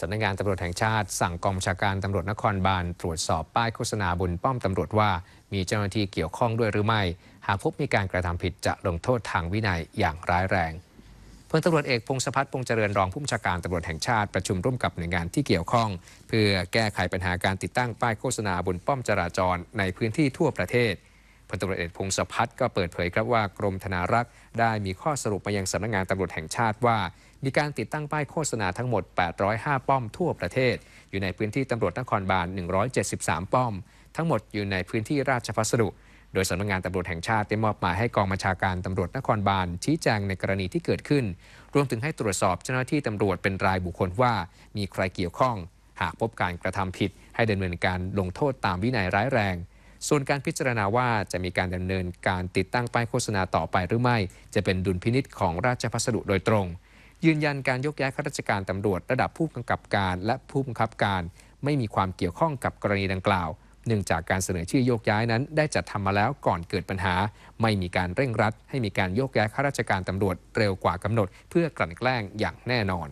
สำนักงานตำรวจแห่งชาติ สั่งกองบัญชาการตำรวจนครบาลตรวจสอบป้ายโฆษณาบนป้อมตำรวจว่า มีเจ้าหน้าที่เกี่ยวข้องด้วยหรือไม่ หากพบมีการกระทำผิดจะลงโทษทางวินัยอย่างร้ายแรงพลตำรวจเอกพงศพัฒน์พงษ์เจริญรองผู้บัญชาการตำรวจแห่งชาติประชุมร่วมกับหน่วยงานที่เกี่ยวข้อง เพื่อแก้ไขปัญหาการติดตั้งป้ายโฆษณาบนป้อมจราจรในพื้นที่ทั่วประเทศ พลตำรวจเอกพงศพัฒน์ก็เปิดเผยครับว่ากรมธนารักษ์ได้มีข้อสรุปมายังสำนักงานตำรวจแห่งชาติว่า มีการติดตั้งป้ายโฆษณาทั้งหมด 805 ป้อมทั่วประเทศ อยู่ในพื้นที่ตำรวจนครบาล 173 ป้อม ทั้งหมดอยู่ในพื้นที่ราชพัสดุ โดยสำนักงานตำรวจแห่งชาติได้มอบหมายให้กองบัญชาการตำรวจนครบาลชี้แจงในกรณีที่เกิดขึ้น รวมถึงให้ตรวจสอบเจ้าหน้าที่ตำรวจเป็นรายบุคคลว่า มีใครเกี่ยวข้อง หากพบการกระทำผิด ให้ดำเนินการลงโทษตามวินัยร้ายแรง ส่วนการพิจารณาว่าจะมีการดำเนินการติดตั้งป้ายโฆษณาต่อไปหรือไม่ จะเป็นดุลพินิษของราชพัสดุโดยตรง ยืนยันการยกย้ายข้าราชการตำรวจ ระดับผู้กำกับการ และผู้บังคับการ ไม่มีความเกี่ยวข้องกับกรณีดังกล่าว เนื่องจากการเสนอชื่อโยกย้ายนั้น ได้จัดทำมาแล้วก่อนเกิดปัญหา ไม่มีการเร่งรัด ให้มีการโยกย้ายข้าราชการตำรวจเร็วกว่ากำหนด เพื่อกลั่นแกล้งอย่างแน่นอน